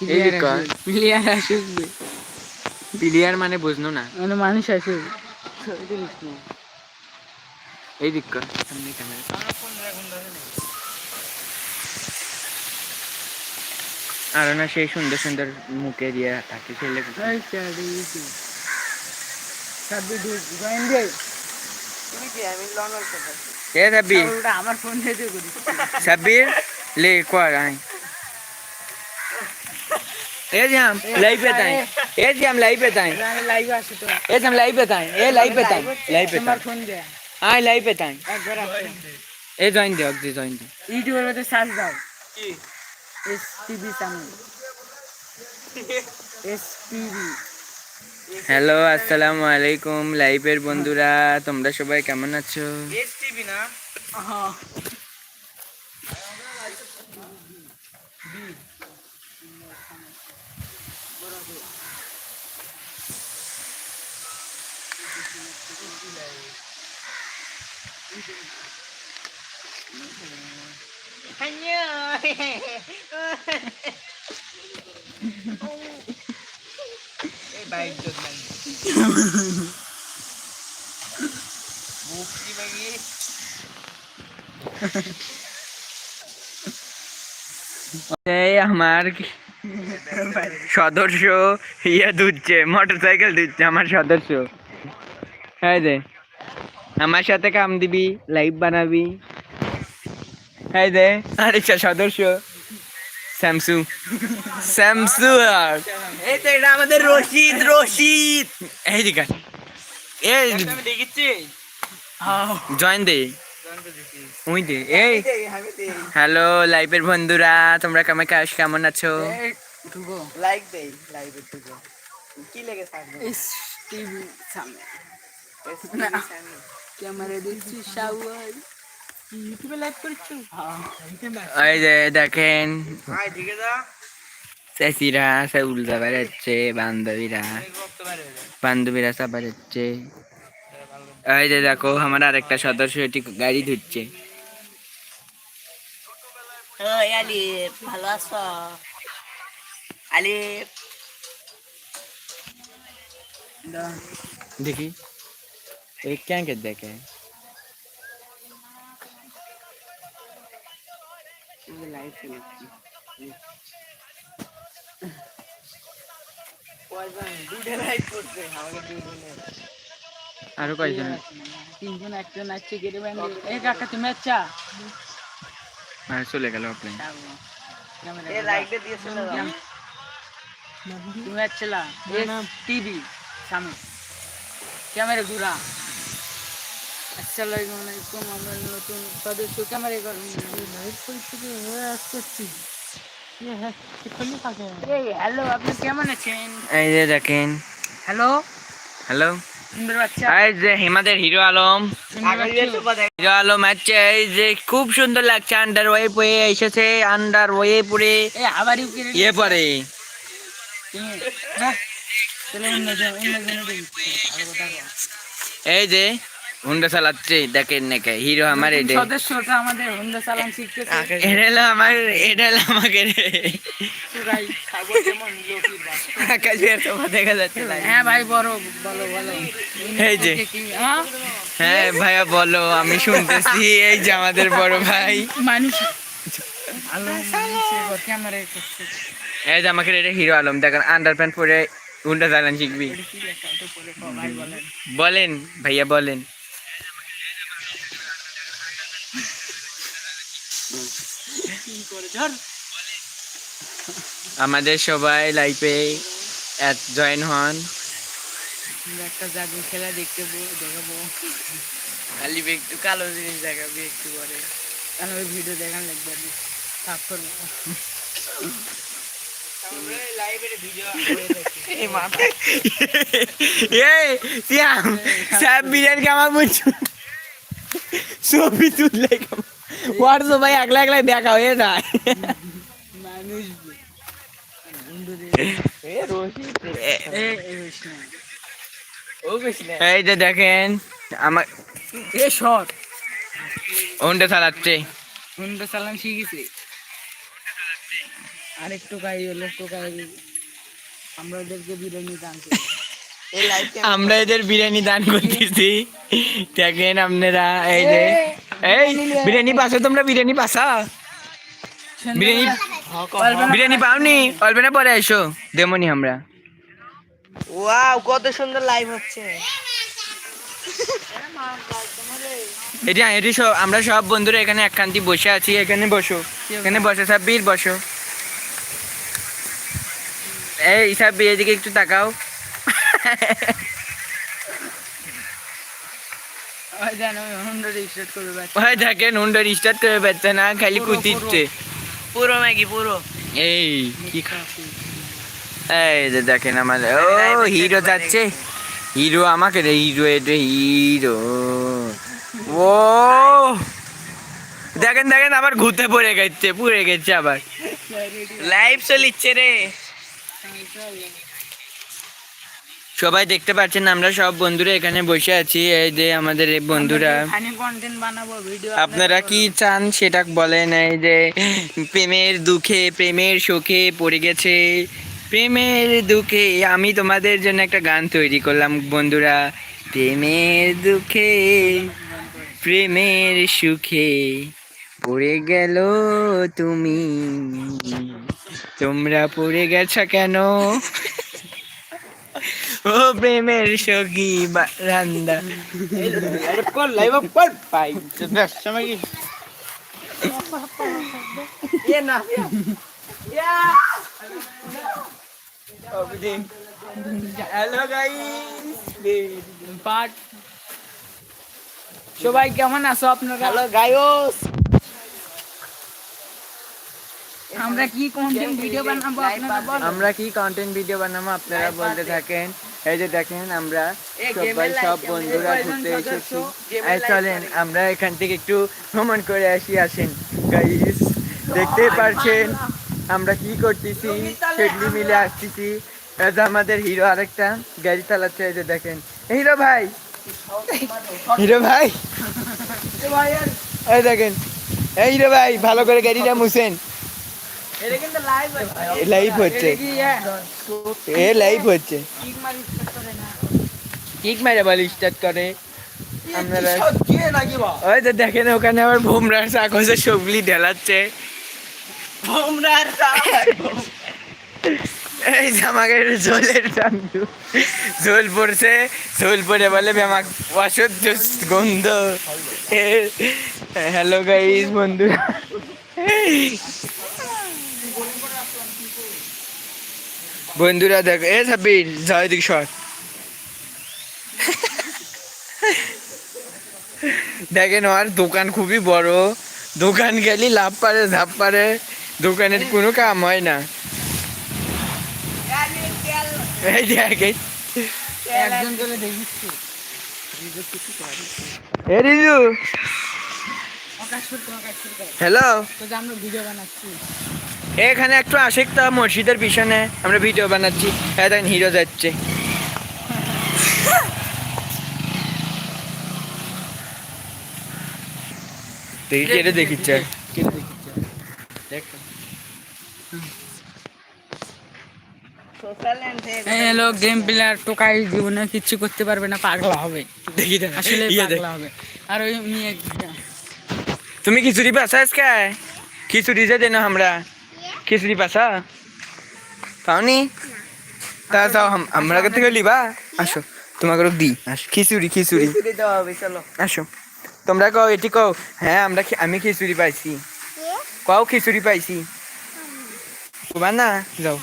Player কর। Player আসুক। Player মানে বুঝলো না। মানে মানুষ আসুক। এই দিক কর। সামনে ক্যামেরা আর না সেই সুন্দর সুন্দর মুখে দিয়ে থাকে ছেলে এই ছেড়ে দিয়েছি। সাব্বি ঢুক, join দে। এ যে আম তাই। এ যে আম তাই। লাইভে আসি তো। এ যে তাই। এ তাই। তাই। ফোন দে। আই তাই। এ জয়েন দে অগজি জয়েন দে। দাও। কি? S TV channel S TV hello আসসালামু আলাইকুম লাইভের বন্ধুরা তোমরা সবাই কেমন আছো? এস টিভি না? হ্যাঁ। এই আমার সদস্য ইয়ে দুধছে মোটর সাইকেল দুধছে আমার সদস্য। হ্যাঁ দে আমার সাথে কাম দিবি লাইভ বানাবি। হ্যাঁ দে আরেকটা সদস্য। স্যামসু। স্যামসু আর। এই তো এটা আমাদের রশিদ রশিদ। এই দিকে। এই জয়েন দে। We they. এই। হ্যালো লাইভের বন্ধুরা তোমরা কেমন কেমন আছো? লাইক দেই লাইভে কি লেগে থাকবে টিভি সামনে। ক্যামেরা দেখছি শাওয়ার ইউটিউবে লাইভ করছ? এই যে দেখেন। হাই দিকে যা। চাষিরা সব উল্টা বেড়াচ্ছে বান্ধবীরা। বান্ধবীরা সব বেড়াচ্ছে এই যে দেখো আমার আরেকটা সদস্য এটি গাড়ি ধুচ্ছে ভালো আছো? দেখি। এই কেন কে দেখে লাইভ চলছে কয়জন দুটো লাইক করছে আমাকে দুজনে আরও কয়জন তিনজন একটা নাচছে গেটে ব্যান্ড এই কাকা তুমি আচ্ছা আর চলে গেল আপনি এ লাইকটা দিয়ে চলে যাও তুমি আচ্ছা টিভি সামনে ক্যামেরা ঘুরা আসসালামু আলাইকুম আমরা নতুন সদস্য ক্যামেরা করুন লাইভ পরিস্থিতি হয়ে আসছি হ্যালো আপনি কেমন আছেন? এই যে দেখেন। হ্যালো হ্যালো এই যে হিমাদের হিরো আলম। সুন্দর আগে দিয়ে বাচ্চা চুপা দেখ হিরো আলম আছে এই যে খুব সুন্দর লাগছে আন্ডার ওয়ে পরে। এসেছে আন্ডার ওয়ে পরে ইয়ে পরে। এই যে হুন্ডা চালাচ্ছে দেখেন নাকি হিরো আমার এটা সদস্যটা আমাদের হোন্ডা চালান শিখতেছে। এটা হলো আমার এটা হলো আমাকে। আকাশের তোমার দেখা যাচ্ছে না। হ্যাঁ ভাই বড় বলো বলো। এই যে। হ্যাঁ? হ্যাঁ ভাইয়া বলো আমি শুনতেছি এই যে আমাদের বড় ভাই। মানুষ। এই যে আমাকে এটা হিরো আলম দেখেন আন্ডার প্যান্ট পরে হুন্ডা চালান শিখবি। বলেন ভাইয়া বলেন। আমাদের সবাই লাইফে জয়েন হন। একটা জাদু খেলা দেখতে দেখাবো। খালি একটু কালো জিনিস দেখাবি একটু পরে। ওই ভিডিও দেখান লাগবে আমি সাফ করব। হোয়াটসঅ্যাপ ভাই একলা একলা দেখা হয়ে যায়। মানুষ এই যে দেখেন আমার এ শট হুন্ডা চালাচ্ছে। হুন্ডা চালান শিখেছে। আরেক টোকাই হলো টোকাই আমরা ওদেরকে বিরিয়ানি দান আমরা এদের বিরিয়ানি দান করতেছি। দেখেন আপনারা এই যে এই বিরিয়ানি পাসো তোমরা বিরিয়ানি পাসা বিরিয়ানি বিরিয়ানি পাওনি? অল্পনায় পরে এসো দেমনি আমরা। ওয়াও কত সুন্দর লাইভ হচ্ছে। এটি এটি সব আমরা সব বন্ধুরা এখানে একখান্তি বসে আছি। এখানে বসো। এখানে বসে সাব্বির বসো। এই সাব্বির এদিকে একটু তাকাও। ওই দেখেন হুন্ডা স্টার্ট করে পাচ্ছে না খালি কুতিচ্ছে পুরো। ম্যাগি পুরো। এই কি এই যে দেখেন আমাদের ও হিরো যাচ্ছে। হিরো আমাকে রে হিরো এটা হিরো ও। দেখেন দেখেন আবার ঘুরতে পড়ে গেছে পুড়ে গেছে আবার। লাইভ চলিচ্ছে রে। সবাই দেখতে পাচ্ছেন আমরা সব বন্ধুরা এখানে বসে আছি। এই যে আমাদের এই বন্ধুরা। আপনারা কি চান সেটা বলেন। এই যে প্রেমের দুঃখে প্রেমের সুখে পড়ে গেছে। প্রেমের দুঃখে আমি তোমাদের জন্য একটা গান তৈরি করলাম বন্ধুরা। প্রেমের দুঃখে প্রেমের সুখে পড়ে গেল তুমি। তোমরা পড়ে গেছো কেন? ও প্রেমের সখী রান্দা কর লাইভ কর পাই সময় কি এ না হ্যালো গাইস পার্ট সবাই কেমন আছো আপনারা হ্যালো গায়স আমরা কি কন্টেন্ট ভিডিও বানাবো আপনারা বলো আমরা কি কন্টেন্ট ভিডিও বানাবো আপনারা বলতে থাকেন এই যে দেখেন আমরা সবাই সব বন্ধুরা ঘুরতে এসেছি। চলেন আমরা এখান থেকে একটু ভ্রমণ করে আসি আসেন। গাইস দেখতেই পারছেন আমরা কি করতেছি সেগুলি মিলে আসতেছি। এই যে আমাদের হিরো আরেকটা গাড়ি চালাচ্ছে এই যে দেখেন। হিরো ভাই! হিরো ভাই! এই দেখেন এই হিরো ভাই ভালো করে গাড়িটা মুছেন। এটা লাইভ লাইভ হচ্ছে। এ লাইভ হচ্ছে। কিক মারি start করে না। কিক মেরে বল স্টার্ট করে। আপনারা ওই তো দেখেন ওখানে আবার ভোমরার চাকসে সবলি ঢেলাচ্ছে। ভোমরার এই চান্দু জল পড়ছে জল পড়ে বলে ব্যামাক অসহ্য গন্ধ। হ্যালো গাইস বন্ধুরা। বন্ধুরা দেখো এ সাব্বির যাও এদিকে সর। দেখেন ওর দোকান খুবই বড় দোকান গেলি লাভ পারে ঝাপ পারে দোকানের কোনো কাম হয় না। এই দেখ একজন করে দেখিচ্ছি। এ রিজু আকাশ করতে আকাশ করতে। হ্যালো। আমরা ভিডিও বানাচ্ছি। এখানে একটু আসেক তো মসজিদের পিছনে। আমরা ভিডিও বানাচ্ছি। হ্যাঁ দেখেন হিরো যাচ্ছে। দেখি কেটে দেখিচ্ছে? গেম প্লেয়ার টোকাই জীবনে কিচ্ছু করতে পারবে না পাগলা হবে। দেখি আসলে ইয়ে পাগলা হবে। আর ওই তুমি খিচুড়ি পাসা আজকে? খিচুড়ি যে দেন আমরা। খিচুড়ি পাসা পাওনি? তা যাও আমরা কাছ থেকে লিবা? আসো তোমাকে দি। আস। খিচুড়ি খিচুড়ি। খিচুড়ি দেওয়া চলো। আসো। তোমরা কও এটি কও? হ্যাঁ আমরা আমি খিচুড়ি পাইছি। কও খিচুড়ি পাইছি? কবা না? যাও।